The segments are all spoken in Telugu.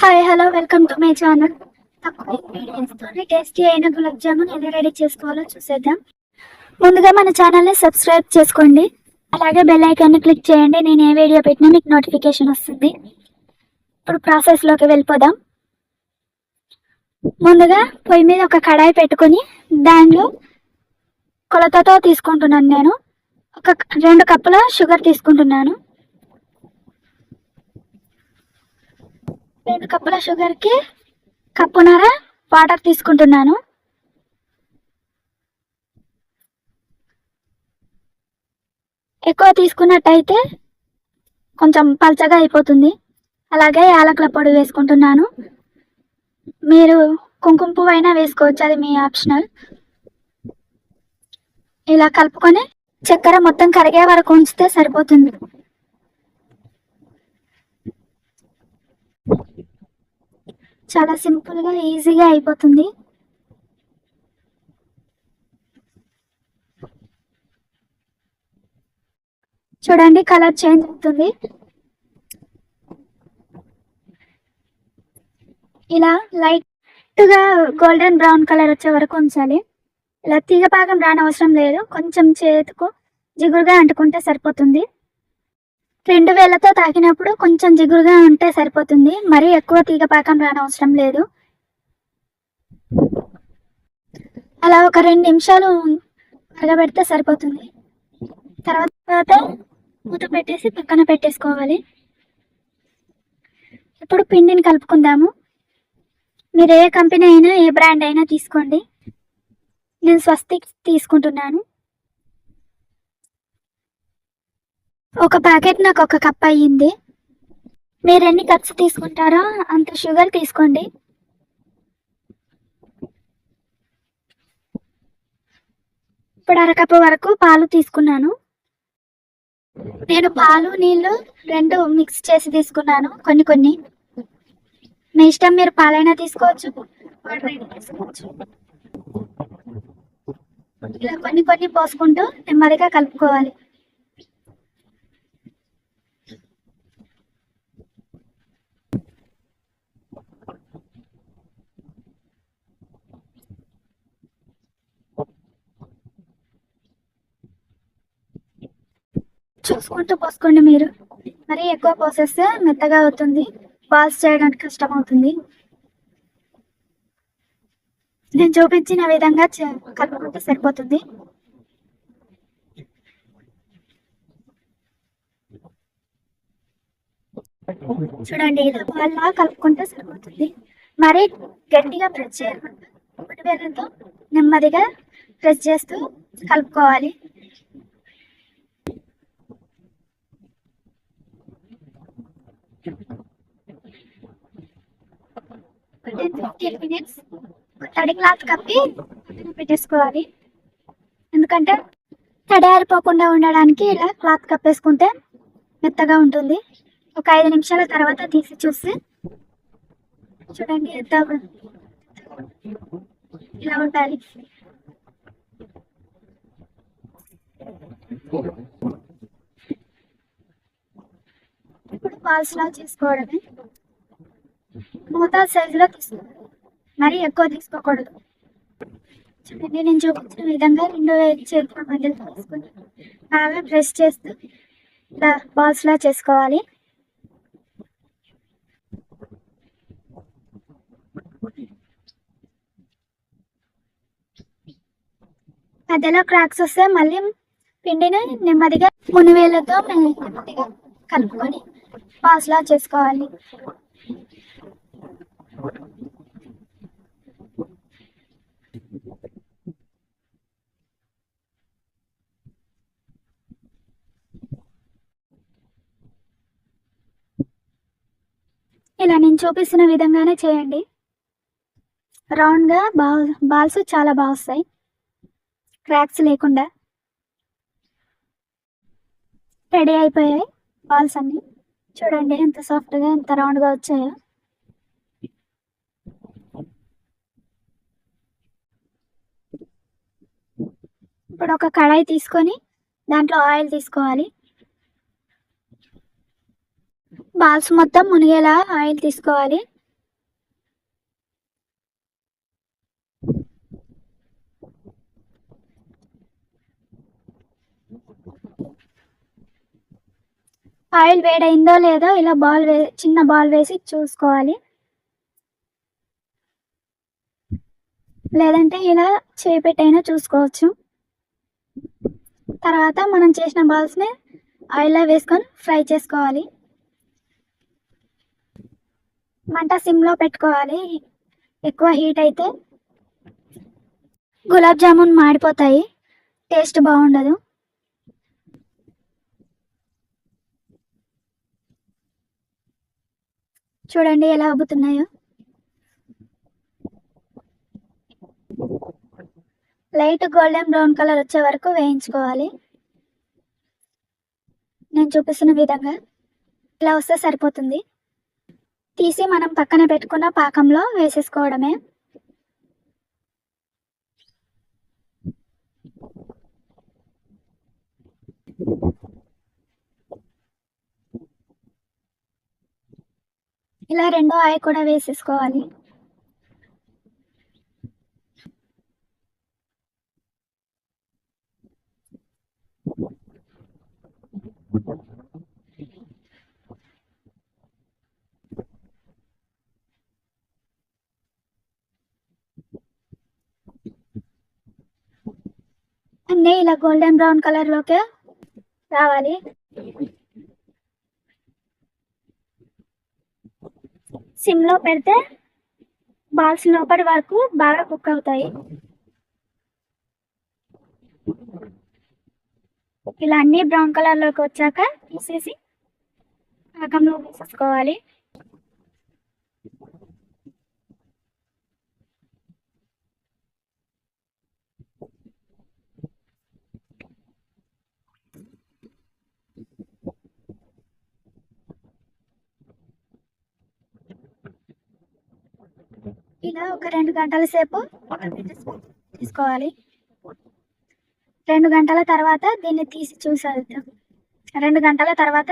Hi hello welcome to my channel తక్కువ ingredients టేస్టీ అయిన గులాబ్ జామున్ ఎలా రెడీ చేసుకోవాలో చూసేద్దాం. ముందుగా మన ఛానల్ని సబ్స్క్రైబ్ చేసుకోండి. అలాగే బెల్ ఐకాన్ని క్లిక్ చేయండి. నేను ఏ వీడియో పెట్టినా మీకు నోటిఫికేషన్ వస్తుంది. ఇప్పుడు ప్రాసెస్లోకి వెళ్ళిపోదాం. ముందుగా పొయ్యి మీద ఒక కడాయి పెట్టుకొని దానిలో కొలతతో తీసుకుంటున్నాను నేను. ఒక రెండు కప్పుల షుగర్ తీసుకుంటున్నాను. రెండు కప్పుల షుగర్కి కప్పున్నర వాటర్ తీసుకుంటున్నాను. ఎక్కువ తీసుకున్నట్టయితే కొంచెం పల్చగా అయిపోతుంది. అలాగే యాలకుల పొడి వేసుకుంటున్నాను. మీరు కుంకుమ పువ్వు అయినా వేసుకోవచ్చు అది మీ ఆప్షనల్. ఇలా కలుపుకొని చక్కెర మొత్తం కరిగే వరకు ఉంచితే సరిపోతుంది. చాలా సింపుల్గా ఈజీగా అయిపోతుంది. చూడండి కలర్ చేంజ్ అవుతుంది. ఇలా లైట్గా గోల్డెన్ బ్రౌన్ కలర్ వచ్చే వరకు ఉంచాలి. ఇలా తీగ పాకం రానవసరం లేదు. కొంచెం చేతుకు జిగురుగా అంటుకుంటే సరిపోతుంది. రెండు వేలతో తాకినప్పుడు కొంచెం జిగురుగా ఉంటే సరిపోతుంది. మరీ ఎక్కువ తీగ పాకం రానవసరం లేదు. అలా ఒక రెండు నిమిషాలు మరగబెడితే సరిపోతుంది. తర్వాత మూత పెట్టేసి పక్కన పెట్టేసుకోవాలి. ఇప్పుడు పిండిని కలుపుకుందాము. మీరు ఏ కంపెనీ అయినా ఏ బ్రాండ్ అయినా తీసుకోండి. నేను స్వస్తిక్ తీసుకుంటున్నాను. ఒక ప్యాకెట్ నాకు ఒక కప్ అయ్యింది. మీరు ఎన్ని కప్స్ తీసుకుంటారో అంత షుగర్ తీసుకోండి. ఇప్పుడు అరకప్పు వరకు పాలు తీసుకున్నాను. నేను పాలు నీళ్ళు రెండు మిక్స్ చేసి తీసుకున్నాను కొన్ని కొన్ని. మీ ఇష్టం మీరు పాలైనా తీసుకోవచ్చు వాటర్ అయినా తీసుకోవచ్చు. ఇలా కొన్ని కొన్ని పోసుకుంటూ నెమ్మదిగా కలుపుకోవాలి. చూసుకుంటూ పోసుకోండి మీరు. మరి ఎక్కువ పోసేస్తే మెత్తగా అవుతుంది. పాస్ చేయడానికి కష్టం అవుతుంది నేను చూపించిన విధంగా కలుపుకుంటే సరిపోతుంది. చూడండి ఇలా కలుపుకుంటే సరిపోతుంది. మరి గట్టిగా ప్రెస్ చేయకుండా ఒకటి వేలతో నెమ్మదిగా ప్రెస్ చేస్తూ కలుపుకోవాలి. ఫిఫ్టీన్ మినిట్స్ తడి క్లాత్ కప్పి పెట్టేసుకోవాలి. ఎందుకంటే తడి ఆరిపోకుండా ఉండడానికి ఇలా క్లాత్ కప్పేసుకుంటే మెత్తగా ఉంటుంది. ఒక ఐదు నిమిషాల తర్వాత తీసి చూస్తే చూడండి ఎంత ఇలా ఉండాలి. ఇప్పుడు పాల్స్ లా చేసుకోవడమే. మోతాదు సైజులో తీసుకోవాలి. మరీ ఎక్కువ తీసుకోకూడదు. చూడండి నేను చూపించిన విధంగా రెండు చేతుల మధ్యలో తీసుకొని బాగా ప్రెస్ చేస్తూ ఇలా బాల్స్ లా చేసుకోవాలి. మధ్యలో క్రాక్స్ వస్తే మళ్ళీ పిండిని నెమ్మదిగా మునివేలతో నెమ్మదిగా కలుపుకొని బాల్స్ లా చేసుకోవాలి. ఇలా నేను చూపిస్తున్న విధంగానే చేయండి. రౌండ్గా బా బాల్స్ చాలా బాగా వస్తాయి. క్రాక్స్ లేకుండా. రెడీ అయిపోయాయి బాల్స్ అన్ని. చూడండి ఎంత సాఫ్ట్గా ఎంత రౌండ్గా వచ్చాయో. ఇప్పుడు ఒక కడాయి తీసుకొని దాంట్లో ఆయిల్ తీసుకోవాలి. బాల్స్ మొత్తం మునిగేలా ఆయిల్ తీసుకోవాలి. ఆయిల్ వేడైందో లేదో ఇలా బాల్ వే చిన్న బాల్ వేసి చూసుకోవాలి. లేదంటే ఇలా చేపెట్టైనా చూసుకోవచ్చు. తర్వాత మనం చేసిన బాల్స్ని ఆయిల్లో వేసుకొని ఫ్రై చేసుకోవాలి. మంట సిమ్లో పెట్టుకోవాలి. ఎక్కువ హీట్ అయితే గులాబ్ జామున్ మాడిపోతాయి. టేస్ట్ బాగుండదు. చూడండి ఎలా అబ్బుతున్నాయో. లైట్ గోల్డెన్ బ్రౌన్ కలర్ వచ్చే వరకు వేయించుకోవాలి. నేను చూపిస్తున్న విధంగా ఇలా వస్తే సరిపోతుంది. తీసి మనం పక్కన పెట్టుకున్న పాకంలో వేసేసుకోవడమే. ఇలా రెండో ఆయ కూడా వేసేసుకోవాలి. అన్నీ ఇలా గోల్డెన్ బ్రౌన్ కలర్లోకి రావాలి. సిమ్లో పెడితే బాల్స్ లోపటి వరకు బాగా కుక్ అవుతాయి. ఇలా అన్ని బ్రౌన్ కలర్లోకి వచ్చాక తీసేసి పాకంలో వేసేసుకోవాలి. ఇలా ఒక రెండు గంటల సేపు తీసుకోవాలి. రెండు గంటల తర్వాత దీన్ని తీసి చూసేద్దాం. రెండు గంటల తర్వాత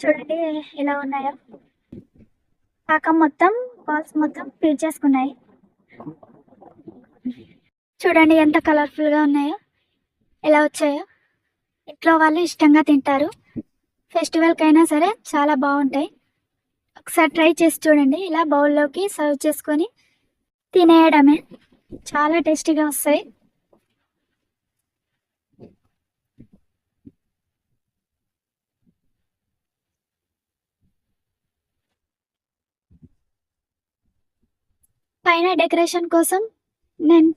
చూడండి ఎలా ఉన్నాయో. పాకం మొత్తం బాల్స్ మొత్తం పీల్చేసుకున్నాయి చూడండి ఎంత కలర్ఫుల్గా ఉన్నాయో ఎలా వచ్చాయో. ఇంట్లో వాళ్ళు ఇష్టంగా తింటారు. ఫెస్టివల్కైనా సరే చాలా బాగుంటాయి. ఒకసారి ట్రై చేసి చూడండి. ఇలా బౌల్లోకి సర్వ్ చేసుకొని తినేయడమే. చాలా టేస్టీగా వస్తాయి. పైన డెకరేషన్ కోసం నేను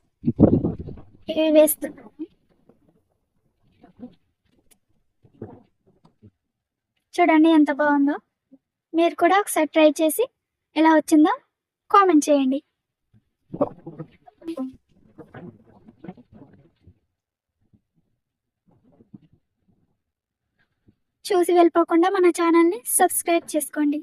ఇవి వేస్తున్నాను. చూడండి ఎంత బాగుందో. మీరు కూడా ఒకసారి ట్రై చేసి ఎలా వచ్చిందో కామెంట్ చేయండి. చూసి వెళ్ళిపోకుండా మన ఛానల్ని సబ్స్క్రైబ్ చేసుకోండి.